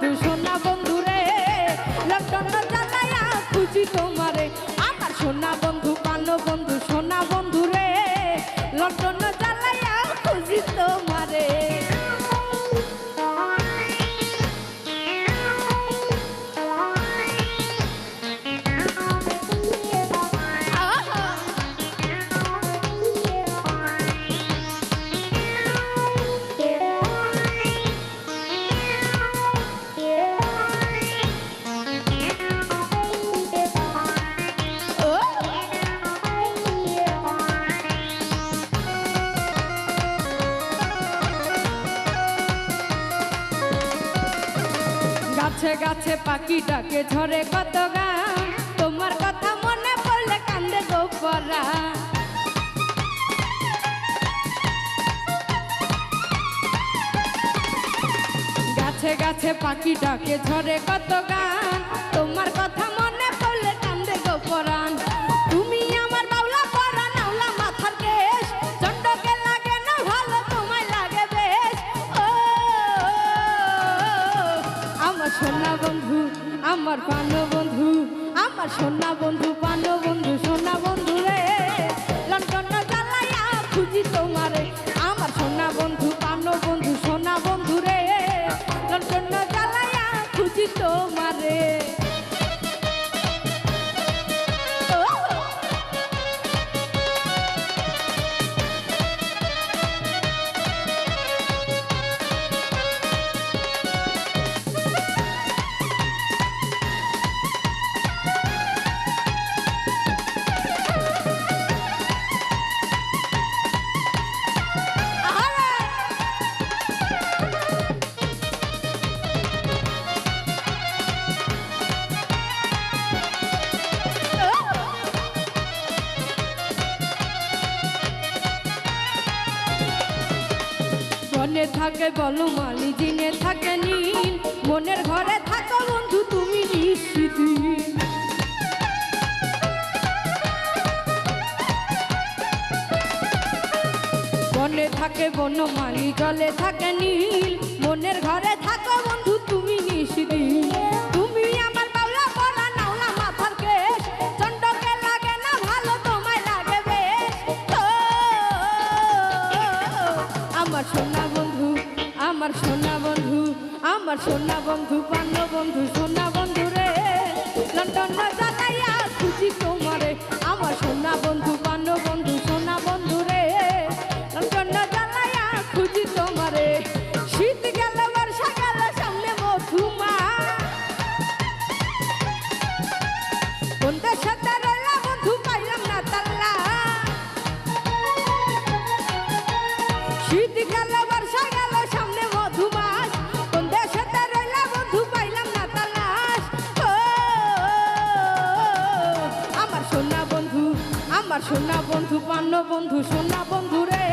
বন্ধু সোনা বন্ধু রে লন্ডন জ্বালায়া খুঁজি তোমারে। আমার সোনা বন্ধু পানো বন্ধু, সোনা বন্ধু রে লন্ডন গাছে গাছে পাখি ডাকে, ঝরে কত গান? তোমার কথা মনে পড়লে কান্দে গোপরা। গাছে গাছে পাখি ডাকে, ঝরে কত গান? তোমার কথা সোনা বন্ধু, আমার পান বন্ধু, আমার সোনা বন্ধু পান বন্ধু, সোনা বন্ধু রে। লন্ডন জ্বালাইয়া খুঁজি তোমারে, আমার সোনা বন্ধু পান বন্ধু, সোনা বন্ধু রে। লন্ডন জ্বালাইয়া খুঁজি তোমারে। মনে থাকে বলো মালি, দিনে থাকে নীল। মনের ঘরে থাকো বন্ধু, তুমি নিশ্চিত। মনে থাকে বনমালি জলে থাকে নীল। মনের ঘরে থাকো বন্ধু, তুমি নিশিদি আমার সোনা বন্ধু, আমার সোনা বন্ধু, পান্ন বন্ধু, সোনা বন্ধু রে। লন্ডন খুঁজি তোমারে, আমার সোনা বন্ধু, পান্ন বন্ধু, সোনা বন্ধু রে। লন্ডন জ্বালাইয়া খুঁজি তোমারে, শীত গেল বর্ষা গেল সামনে মধুমা। কোন দেশে রইলা বন্ধু সোনা বন্ধু আমার সোনা বন্ধু পান্ন বন্ধু সোনা বন্ধু রে।